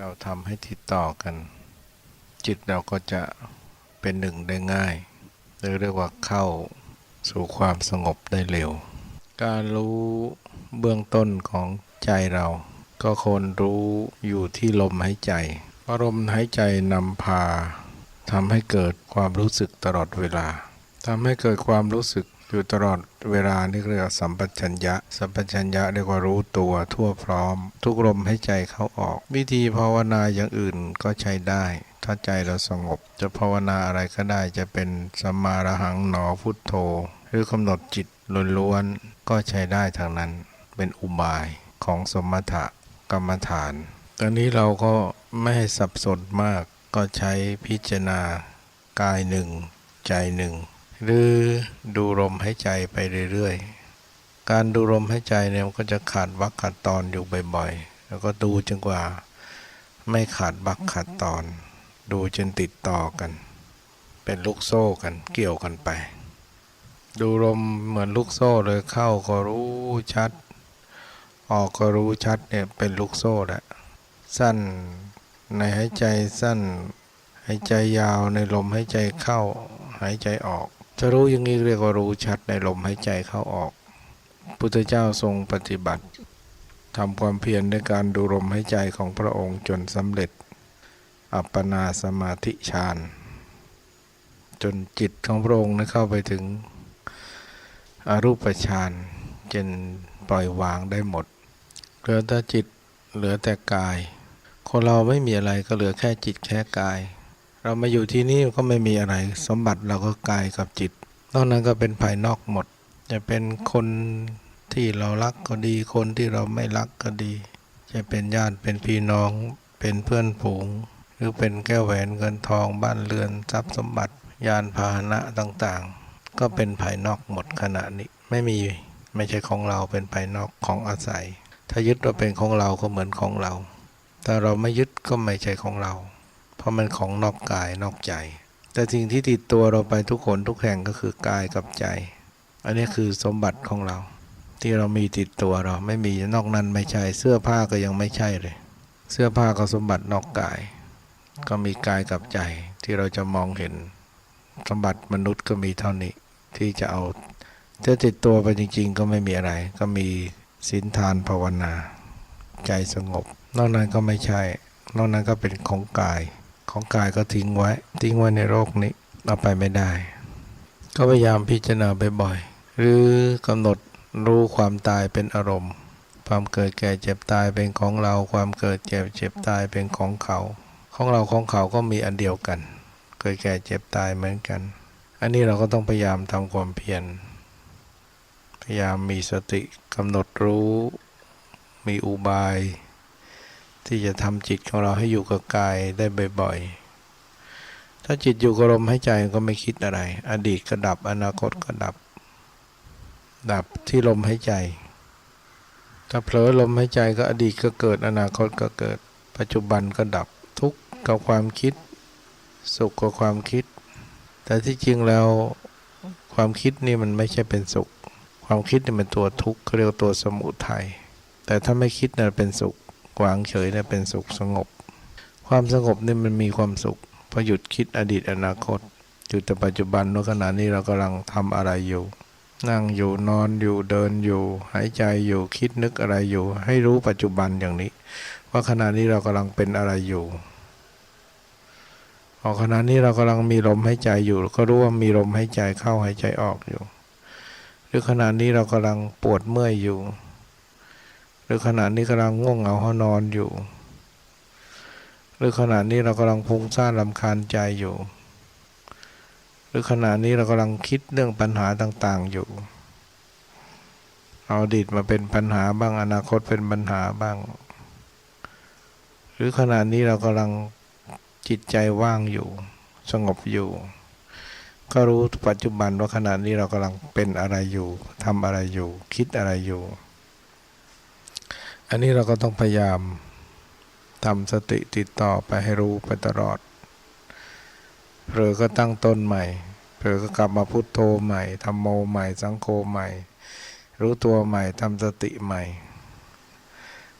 เราทำให้ติดต่อกัน จิตเราก็จะเป็นหนึ่งได้ง่ายหรือเรียกว่าเข้าสู่ความสงบได้เร็ว การรู้เบื้องต้นของใจเรา ก็ควรรู้อยู่ที่ลมหายใจเพราะลมหายใจนำพาทำให้เกิดความรู้สึกตลอดเวลาทำให้เกิดความรู้สึก อยู่ตลอดเวลานี่เรียกสัมปชัญญะ สัมปชัญญะเรียกว่ารู้ตัวทั่วพร้อม ทุกลมใหายใจเข้าออก วิธีภาวนาอย่างอื่นก็ใช้ได้ ถ้าใจเราสงบ จะภาวนาอะไรก็ได้จะเป็นสัมมาระหังหนอพุทโธ หรือกำหนดจิตล้วนๆก็ใช้ได้ทางนั้น เป็นอุบายของสมถะกรรมฐาน ตอนนี้เราก็ไม่ให้สับสนมากก็ใช้พิจารณากายหนึ่ง ใจหนึ่ง หรือดูลมหายใจไปเรื่อยๆ การดูลมหายใจเนี่ยมันก็จะขาดวักขาดตอนอยู่บ่อยๆ แล้วก็ดูจนกว่า ไม่ขาดวักขาดตอน ดูจนติดต่อกัน เป็นลูกโซ่กันเกี่ยวกันไป ดูลมเหมือนลูกโซ่เลยเข้าก็รู้ชัด ออกก็รู้ชัดเนี่ยเป็นลูกโซ่แหละสั้นในหายใจสั้นหายใจยาวในลมหายใจเข้าหายใจออก จะรู้อย่างนี้เรียกว่ารู้ชัดในลมหายใจเข้าออก พุทธเจ้าทรงปฏิบัติทำความเพียรในการดูลมหายใจของพระองค์จนสำเร็จ อัปปนาสมาธิฌาน จนจิตของพระองค์นั้นเข้าไปถึงอรูปฌานจนปล่อยวางได้หมดเหลือแต่จิตเหลือแต่กาย คนเราไม่มีอะไรก็เหลือแค่จิตแค่กาย เรามาอยู่ที่นี่ก็ไม่มีอะไร สมบัติเราก็กายกับจิต นอกนั้นก็เป็นภายนอกหมด จะเป็นคนที่เรารักก็ดี คนที่เราไม่รักก็ดี จะเป็นญาติเป็นพี่น้อง เป็นเพื่อนฝูง หรือเป็นแก้วแหวนเงินทองบ้านเรือนทรัพย์สมบัติ ยานพาหนะต่างๆ ก็เป็นภายนอกหมดขณะนี้ไม่มีไม่ใช่ของเราเป็นภายนอกของอาศัย ถ้ายึดว่าเป็นของเราก็เหมือนของเรา แต่เราไม่ยึดก็ไม่ใช่ของเรา ราะมันของนอกกายนอกใจ แต่สิ่งที่ติดตัวเราไปทุกคนทุกแห่งก็คือกายกับใจ อันนี้คือสมบัติของเรา ที่เรามีติดตัวเราไม่มีนอกนั้นไม่ใช่ เสื้อผ้าก็ยังไม่ใช่เลย เสื้อผ้าก็สมบัตินอกกาย ก็มีกายกับใจที่เราจะมองเห็น สมบัติมนุษย์ก็มีเท่านี้ที่จะเอาถ้าติดตัวไปจริง ๆ ก็ไม่มีอะไร ก็มีศีลทานภาวนา ใจสงบ นอกนั้นก็ไม่ใช่ นอกนั้นก็เป็นของกาย ของกายก็ทิ้งไว้ ทิ้งไว้ในโลกนี้เอาไปไม่ได้ ก็พยายามพิจารณาบ่อยๆหรือกำหนดรู้ความตายเป็นอารมณ์ ความเกิดแก่เจ็บตายเป็นของเรา ความเกิดเจ็บเจ็บตายเป็นของเขา ของเราของเขาก็มีอันเดียวกัน เกิดแก่เจ็บตายเหมือนกัน อันนี้เราก็ต้องพยายามทำความเพียร พยายามมีสติกำหนดรู้ มีอุบาย ที่จะทำจิตของเราให้อยู่กับกายได้บ่อยๆ ถ้าจิตอยู่กับลมหายใจก็ไม่คิดอะไร อดีตก็ดับ อนาคตก็ดับ ดับที่ลมหายใจ ถ้าเผลอลมหายใจก็อดีตก็เกิด อนาคตก็เกิด ปัจจุบันก็ดับ ทุกข์กับความคิด สุขกับความคิด แต่ที่จริงแล้วความคิดนี่มันไม่ใช่เป็นสุข ความคิดนี่เป็นตัวทุกข์เขาเรียกตัวสมุทัย แต่ถ้าไม่คิดน่ะเป็นสุข วางเฉยน่ะเป็นสุขสงบ ความสงบนี่มันมีความสุขพอหยุดคิดอดีตอนาคตอยู่แต่ปัจจุบันว่าขณะนี้เรากำลังทำอะไรอยู่ นั่งอยู่นอนอยู่เดินอยู่ หายใจอยู่คิดนึกอะไรอยู่ ให้รู้ปัจจุบันอย่างนี้ ว่าขณะนี้เรากำลังเป็นอะไรอยู่พอขณะนี้เรากำลังมีลมหายใจอยู่ ก็รู้ว่ามีลมหายใจเข้าหายใจออกอยู่ หรือขณะนี้เรากำลังปวดเมื่อยอยู่ หรือขณะนี้กำลังง่วงเหงาหอนอนอยู่ หรือขณะนี้เรากำลังพุงซ่านลำคาญใจอยู่ หรือขณะนี้เรากำลังคิดเรื่องปัญหาต่าง ๆ อยู่ เอาอดีตมาเป็นปัญหาบ้างอนาคตเป็นปัญหาบ้าง หรือขณะนี้เรากำลังจิตใจว่างอยู่ สงบอยู่ ก็รู้ปัจจุบันว่าขณะนี้เรากำลังเป็นอะไรอยู่ทำอะไรอยู่ คิดอะไรอยู่ อันนี้เราก็ต้องพยายามทำสติติดต่อไปให้รู้ไปตลอดเผลอก็ตั้งต้นใหม่เผลอก็กลับมาพุโทโธใหม่ทำโมใหม่สังโฆใหม่ รู้ตัวใหม่ทำสติใหม่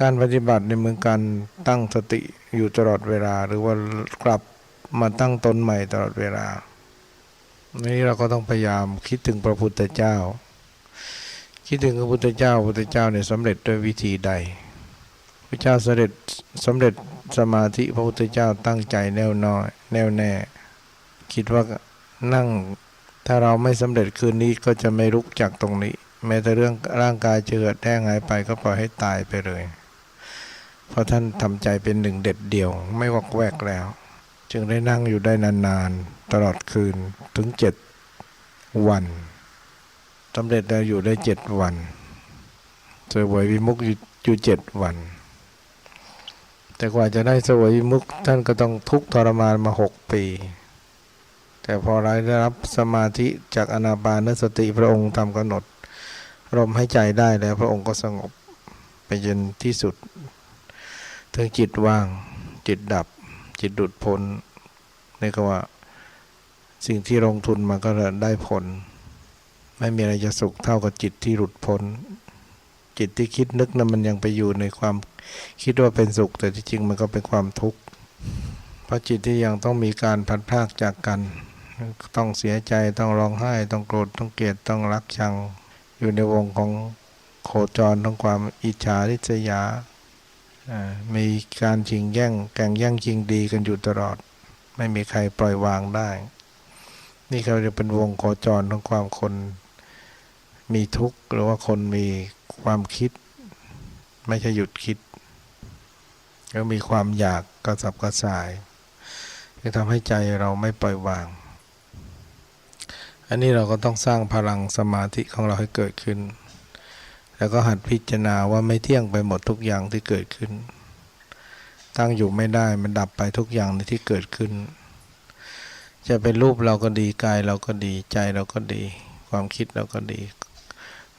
การปฏิบัติในเมืองการตั้งสติอยู่ตลอดเวลา หรือว่ากลับมาตั้งตนใหม่ตลอดเวลานี้เราก็ต้องพยายามคิดถึงพระพุทธเจ้า คิดถึงพระพุทธเจ้าพระพุทธเจ้าเนี่ยสำเร็จด้วยวิธีใด พระเจ้าสำเสด็จสำเร็จสมาธิพระพุทธเจ้าตั้งใจแน่วน้อยแน่วแน่ คิดว่านั่งถ้าเราไม่สำเร็จคืนนี้ก็จะไม่ลุกจากตรงนี้ แม้แต่เรื่องร่างกายจะเกิดแห้งหายไปก็ปล่อยให้ตายไปเลย เพราะท่านทำใจเป็นหนึ่งเด็ดเดี่ยว ไม่วอกแวกแล้ว จึงได้นั่งอยู่ได้นานๆ ตลอดคืนถึงเจ็ดวัน สำเร็จแล้วอยู่ได้เจ็ดวันเสวยวิมุกอยู่เจ็ดวัน แต่กว่าจะได้เสวยวิมุกท่านก็ต้องทุกทรมานมาหกปี แต่พอได้รับสมาธิจากอนาปานสติพระองค์ทำกำหนดลมให้ใจได้แล้วพระองค์ก็สงบไปจนที่สุด ถึงจิตว่าง จิตดับ จิตดุดพ้นนี่ก็ว่า สิ่งที่ลงทุนมาก็ได้ผล ไม่มีอะไรจะสุขเท่ากับจิตที่หลุดพ้น จิตที่คิดนึกนั้นมันยังไปอยู่ในความคิดว่าเป็นสุข แต่ที่จริงมันก็เป็นความทุกข์เพราะจิตที่ยังต้องมีการพัดพากจากกัน ต้องเสียใจต้องร้องไห้ ต้องโกรธต้องเกลียดต้องรักชัง อยู่ในวงของโคจรของความอิจฉาริษยามีการชิงแย่งแข่งแย่งชิงดีกันอยู่ตลอด ไม่มีใครปล่อยวางได้ นี่เขาจะเป็นวงโคจรของความคน มีทุกข์หรือว่าคนมีความคิด ไม่ใช่หยุดคิด ก็มีความอยากกระสับกระส่ายจะทำให้ใจเราไม่ปล่อยวาง อันนี้เราก็ต้องสร้างพลังสมาธิของเราให้เกิดขึ้น แล้วก็หัดพิจารณาว่าไม่เที่ยงไปหมดทุกอย่างที่เกิดขึ้น ตั้งอยู่ไม่ได้มันดับไปทุกอย่างในที่เกิดขึ้น จะเป็นรูปเราก็ดีกายเราก็ดีใจเราก็ดี ความคิดเราก็ดี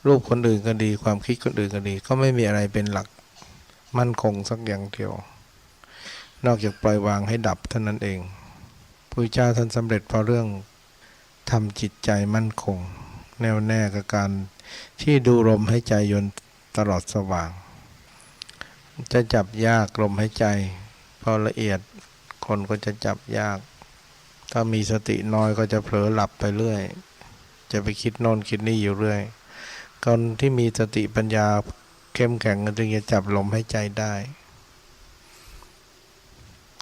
รูปคนอื่นก็ดี ความคิดคนอื่นก็ดี ก็ไม่มีอะไรเป็นหลักมั่นคงสักอย่างเดียว นอกจากปล่อยวางให้ดับเท่านั้นเองพระเจ้าท่านสำเร็จเพราะเรื่องทำจิตใจมั่นคง แน่วแน่กับการที่ดูลมให้ใจยนต์ตลอดสว่าง จะจับยากลมให้ใจพราะละเอียดคนก็จะจับยาก ถ้ามีสติน้อยก็จะเผลอหลับไปเรื่อย จะไปคิดโน่นคิดนี่อยู่เรื่อย คนที่มีสติปัญญาเข้มแข็งจึงจะจับลมให้ใจได้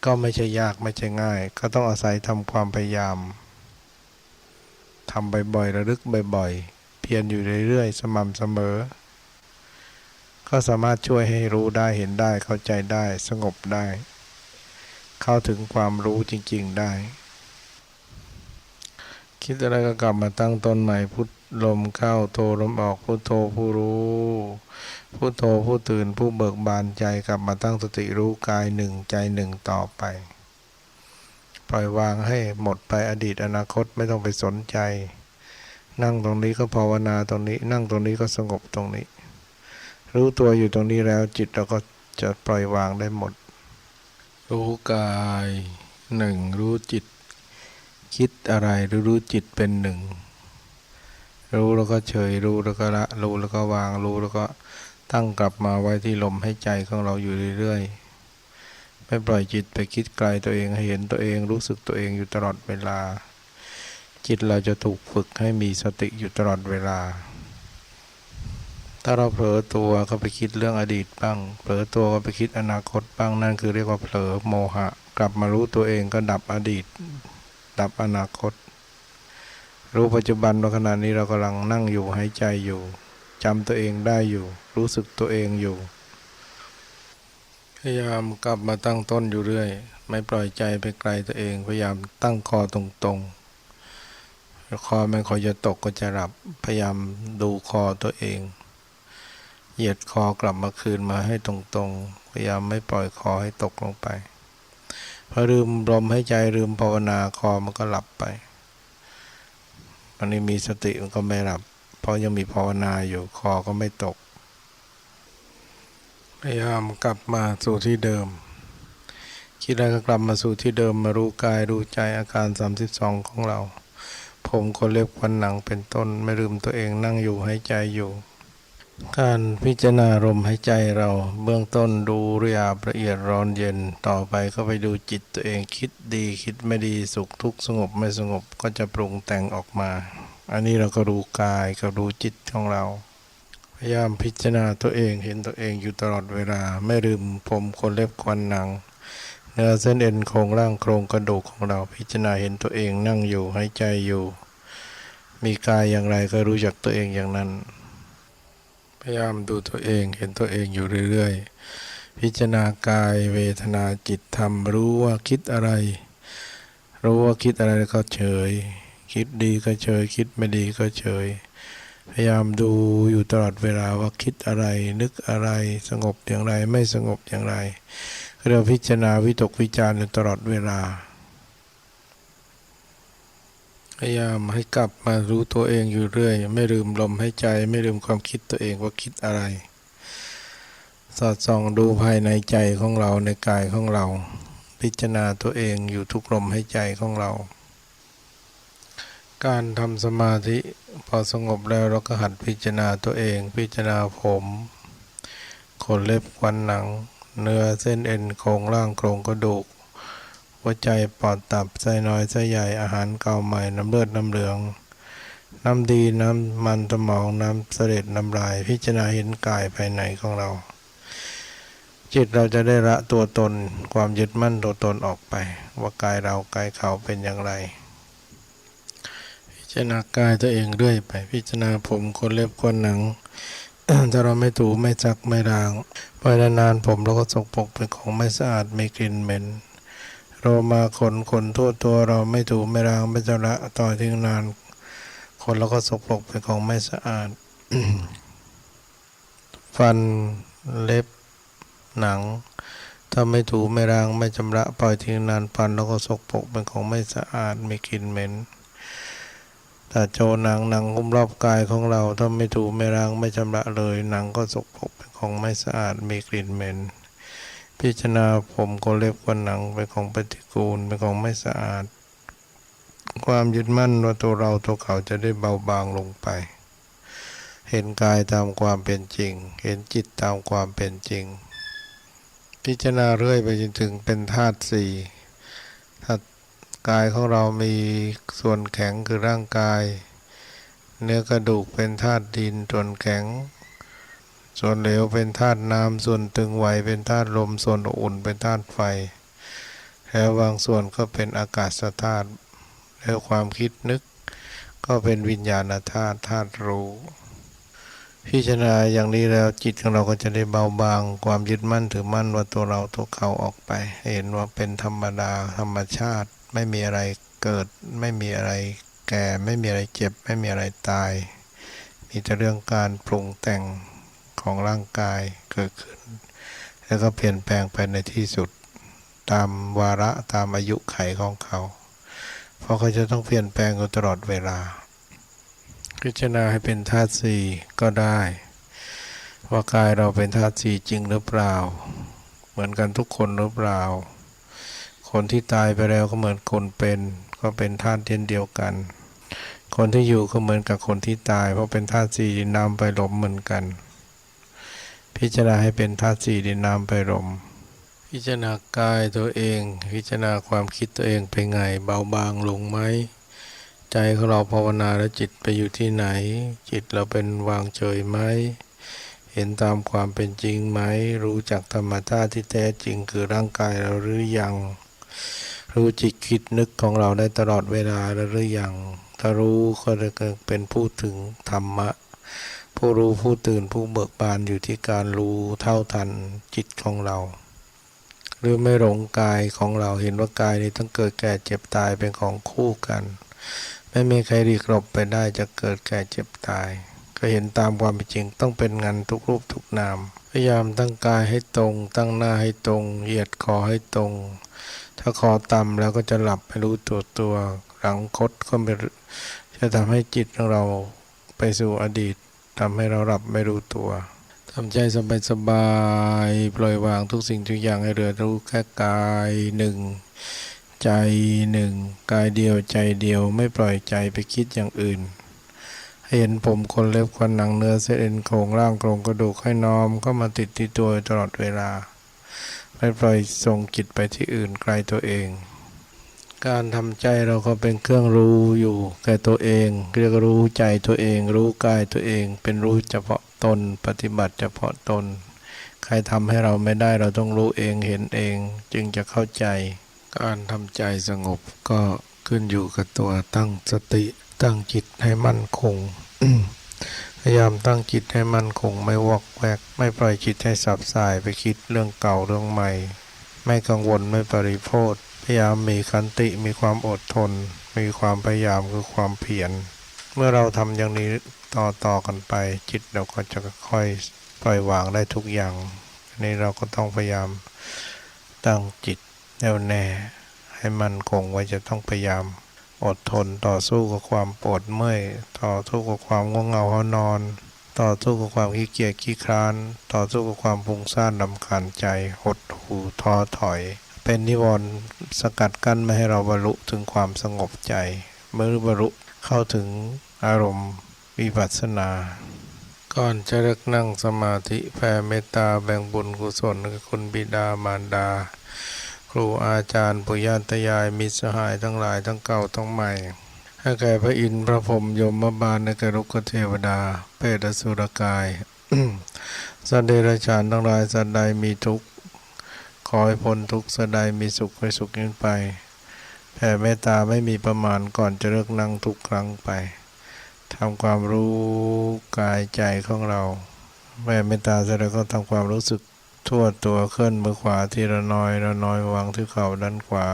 ก็ไม่ใช่ยากไม่ใช่ง่าย ก็ต้องอาศัยทำความพยายามทำบ่อยๆระลึกบ่อยๆ เพียรอยู่เรื่อยๆ สม่ำเสมอ ก็สามารถช่วยให้รู้ได้เห็นได้เข้าใจได้สงบได้ เข้าถึงความรู้จริง ๆได้ คิดอะไรก็กลับมาตั้งต้นใหม่พุทลมเข้าโทลมออกพุทโธผู้รู้พุทโธผู้ตื่นผู้เบิกบานใจกลับมาตั้งสติรู้กายหนึ่งใจหนึ่งต่อไป ปล่อยวางให้หมดไปอดีตอนาคตไม่ต้องไปสนใจ นั่งตรงนี้ก็ภาวนาตรงนี้ นั่งตรงนี้ก็สงบตรงนี้ รู้ตัวอยู่ตรงนี้แล้วจิตเราก็จะปล่อยวางได้หมด รู้กายหนึ่งรู้จิต คิดอะไรหรือรู้จิตเป็นหนึ่ง รู้แล้วก็เฉยรู้แล้วก็ละรู้แล้วก็วางรู้แล้วก็ตั้งกลับมาไว้ที่ลมให้ใจของเราอยู่เรื่อยๆไม่ปล่อยจิตไปคิดไกลตัวเองให้เห็นตัวเองรู้สึกตัวเองอยู่ตลอดเวลา จิตเราจะถูกฝึกให้มีสติอยู่ตลอดเวลา ถ้าเราเผลอตัวก็ไปคิดเรื่องอดีตบ้าง เผลอตัวก็ไปคิดอนาคตบ้างนั่นคือเรียกว่าเผลอโมหะ กลับมารู้ตัวเองก็ดับอดีต ดับอนาคต รู้ปัจจุบันว่าขณะนี้เรากำลังนั่งอยู่หายใจอยู่จำตัวเองได้อยู่ รู้สึกตัวเองอยู่ พยายามกลับมาตั้งต้นอยู่เรื่อย ไม่ปล่อยใจไปไกลตัวเอง พยายามตั้งคอตรงๆ คอไม่คอยจะตกก็จะหลับ พยายามดูคอตัวเอง เหยียดคอกลับมาคืนมาให้ตรงๆ พยายามไม่ปล่อยคอให้ตกลงไป พอลืมลมให้ใจลืมภาวนาคอมันก็หลับไปอันนี้มีสติมันก็ไม่หลับ เพราะยังมีภาวนาอยู่คอก็ไม่ตก พยายามกลับมาสู่ที่เดิม คิดอะไรก็กลับมาสู่ที่เดิมมารู้กายรู้ใจอาการ 32 ของเรา ผมก็เล็บควันหนังเป็นต้นไม่ลืมตัวเองนั่งอยู่ให้ใจอยู่ การพิจารณาลมหายใจเราเบื้องต้นดูเรียบละเอียดร้อนเย็นต่อไปก็ไปดูจิตตัวเองคิดดีคิดไม่ดีสุขทุกข์สงบไม่สงบก็จะปรุงแต่งออกมา อันนี้เราก็ดูกายกับดูจิตของเรา พยายามพิจารณาตัวเองเห็นตัวเองอยู่ตลอดเวลาไม่ลืมผมขนเล็บควันหนังเนื้อเส้นเอ็นโครงร่างโครงกระดูกของเราพิจารณาเห็นตัวเองนั่งอยู่หายใจอยู่ มีกายอย่างไรก็รู้จักตัวเองอย่างนั้น พยายามดูตัวเองเห็นตัวเองอยู่เรื่อยๆ พิจารณากายเวทนาจิตธรรม รู้ว่าคิดอะไร รู้ว่าคิดอะไรแล้วก็เฉย คิดดีก็เฉย คิดไม่ดีก็เฉย พยายามดูอยู่ตลอดเวลาว่าคิดอะไร นึกอะไรสงบอย่างไรไม่สงบอย่างไรเราพิจารณาวิตกวิจารณ์อยู่ตลอดเวลา พยายามให้กลับมารู้ตัวเองอยู่เรื่อย ไม่ลืมลมหายใจ ไม่ลืมความคิดตัวเองว่าคิดอะไร สอดส่องดูภายในใจของเราในกายของเรา พิจารณาตัวเองอยู่ทุกลมหายใจของเรา การทำสมาธิพอสงบแล้วเราก็หัดพิจารณาตัวเอง พิจารณาผมขนเล็บควันหนัง เนื้อเส้นเอ็นโครงร่างโครงกระดูก หัวใจปอดตับไส้น้อยไส้ใหญ่อาหารเก่าใหม่น้ำเลือดน้ำเหลือง น้ำดีน้ำมันสมองน้ำเสด็จน้ำลาย พิจารณาเห็นกายภายในของเรา จิตเราจะได้ละตัวตนความยึดมั่นตัวตนออกไป ว่ากายเรากายเขาเป็นอย่างไร พิจารณากายตัวเองเรื่อยไป พิจารณาผมขนเล็บขนหนังถ้าเราไม่ถูไม่ซักไม่ล้างไปนานๆผมเราก็สกปรกเป็นของไม่สะอาดไม่กลิ่นเหม็น เรามาขนขนทั่วตัวเราไม่ถูไม่ล้างไม่จะละต่อทิ้งนาน คนเราก็สกปรกเป็นของไม่สะอาด ฟันเล็บหนัง ถ้าไม่ถูไม่ล้างไม่ชำระปล่อยทิ้งนานฟันเราก็สกปรกเป็นของไม่สะอาดม่กลิ่นเหม็นแต่โจหนังหนังหุ้มรอบกายของเราถ้าไม่ถูไม่ล้างไม่ชำระเลย หนังก็สกปรกเป็นของไม่สะอาดมีกลิ่นเหม็น พิจารณาผมก็เล็บก็หนังเป็นของปฏิกูลเป็นของไม่สะอาด ความยึดมั่นว่าตัวเราตัวเขาจะได้เบาบางลงไป เห็นกายตามความเป็นจริง เห็นจิตตามความเป็นจริง พิจารณาเรื่อยไปจนถึงเป็นธาตุสี่ธาตุกายของเรามีส่วนแข็งคือร่างกาย เนื้อกระดูกเป็นธาตุดินส่วนแข็ง ส่วนเหลวเป็นธาตุน้ำส่วนตึงไหวเป็นธาตุลมส่วนอุ่นเป็นธาตุไฟ แล้วบางส่วนก็เป็นอากาศธาตุแล้วความคิดนึก ก็เป็นวิญญาณธาตุธาตุรู้ พิจารณาอย่างนี้แล้วจิตของเราก็จะได้เบาบาง ความยึดมั่นถือมั่นว่าตัวเราตัวเขาออกไป เห็นว่าเป็นธรรมดาธรรมชาติ ไม่มีอะไรเกิด ไม่มีอะไรแก่ ไม่มีอะไรเจ็บ ไม่มีอะไรตาย มีแต่เรื่องการปรุงแต่ง ของร่างกายเกิดขึ้น แล้วก็เปลี่ยนแปลงไปในที่สุด ตามวาระตามอายุไขของเขา เพราะเขาจะต้องเปลี่ยนแปลงอยู่ตลอดเวลา พิจารณาให้เป็นธาตุสี่ก็ได้ว่ากายเราเป็นธาตุสี่จริงหรือเปล่า เหมือนกันทุกคนหรือเปล่า คนที่ตายไปแล้วก็เหมือนคนเป็น ก็เป็นธาตุเช่นเดียวกัน คนที่อยู่ก็เหมือนกับคนที่ตาย เพราะเป็นธาตุสี่นำไปลมเหมือนกัน พิจารณาให้เป็นธาตุสี่ดินน้ำไปลมพิจารณากายตัวเอง พิจารณาความคิดตัวเองเป็นไงเบาบางลงไหมใจของเราภาวนาแล้วจิตไปอยู่ที่ไหน จิตเราเป็นวางเฉยไหมเห็นตามความเป็นจริงไหม รู้จักธรรมชาติที่แท้จริงคือร่างกายเราหรือยัง รู้จิตคิดนึกของเราได้ตลอดเวลาหรือยังถ้ารู้ก็จะเป็นผู้ถึงธรรมะ ผู้รู้ผู้ตื่นผู้เบิกบานอยู่ที่การรู้เท่าทันจิตของเรา หรือไม่หลงกายของเราเห็นว่ากายนี้ต้องเกิดแก่เจ็บตายเป็นของคู่กัน ไม่มีใครดีกรบไปได้จะเกิดแก่เจ็บตาย ก็เห็นตามความเป็นจริงต้องเป็นงานทุกรูปทุกนาม พยายามตั้งกายให้ตรง ตั้งหน้าให้ตรง เหยียดคอให้ตรง ถ้าคอต่ำแล้วก็จะหลับไม่รู้ตัวตัวหลังคดก็จะทำให้จิตของเราไปสู่อดีต ทำให้เราหลับไม่รู้ตัวทำใจสบายสบายๆปล่อยวางทุกสิ่งทุกอย่างให้เหลือรู้แค่กายหนึ่งใจหนึ่งกายเดียวใจเดียวไม่ปล่อยใจไปคิดอย่างอื่น ให้เห็นผมขนเล็บขนหนังเนื้อเส้นเอ็นโครงร่างโครงกระดูกให้น้อมเข้ามาติดที่ตัวตลอดเวลา ไม่ปล่อยส่งจิตไปที่อื่นไกลตัวเอง การทำใจเราก็เป็นเครื่องรู้อยู่แก่ตัวเอง เรียกรู้ใจตัวเอง รู้กายตัวเอง เป็นรู้เฉพาะตน ปฏิบัติเฉพาะตน ใครทำให้เราไม่ได้เราต้องรู้เองเห็นเอง จึงจะเข้าใจ การทำใจสงบก็ขึ้นอยู่กับตัวตั้งสติ ตั้งจิตให้มั่นคงพยายามตั้งจิตให้มั่นคงไม่วอกแวก ไม่ปล่อยจิตให้สับสายไปคิดเรื่องเก่าเรื่องใหม่ ไม่กังวลไม่ปริโภท ยายามมีขันติมีความอดทน มีความพยายามคือความเพียรเมื่อเราทำอย่างนี้ต่อต่อกันไป จิตเราก็จะค่อยปล่อยวางได้ทุกอย่างนนี้เราก็ต้องพยายามตั้งจิตแน่วแน่ ให้มันคงไว้จะต้องพยายามอดทนต่อสู้กับความปวดเมื่อยต่อสู้กับความง่วงเหงาหานอน ต่อสู้กับความขี้เกียจขี้คร้าน ต่อสู้กับความฟุ้งซ่านลำคาญใจหดหูท้อถอย เป็นนิวรณ์สกัดกั้นไม่ให้เราบรรลุถึงความสงบใจ เมื่อบรรลุเข้าถึงอารมณ์วิปัสสนา ก่อนจะเลิกนั่งสมาธิแผ่เมตตาแบ่งบุญกุศลกับคุณบิดามารดา ครูอาจารย์ปุญาตยายมิตรสหายทั้งหลายทั้งเก่าทั้งใหม่ให้แก่พระอินทร์พระพรหมยมบาลในแก่ลุกเทวดา เปตสุรกาย สัตว์เดรจฉานทั้งหลายสัตว์ใดมีทุกข์ ขอให้พ้นทุกข์สัตว์ใดมีสุขให้สุขยิ่งไป แผ่เมตตาไม่มีประมาณก่อนจะเลิกนั่งทุกครั้งไปทำความรู้กายใจของเราแผ่เมตตาเสร็จแล้วก็ทำความรู้สึกทั่วตัวเคลื่อนมือขวาทีละน้อยละน้อยวางที่เข่าด้านขวา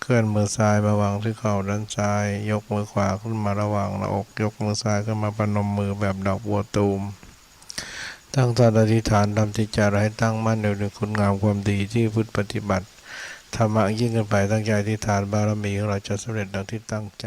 เคลื่อนมือซ้ายมาวางที่เข่าด้านซ้าย ยกมือขวาขึ้นมาระหว่างหน้าอก ยกมือซ้ายขึ้นมาปนมมือแบบดอกบัวตูม ตั้งสัตย์อธิษฐานทำจิตใจารให้ตั้งมั่นอยู่ในคุณงามความดีที่พุทธปฏิบัติธรรมะยิ่งขึ้นไปตั้งใจอธิษฐานบารมีของเราจะสำเร็จดังที่ตั้งใจ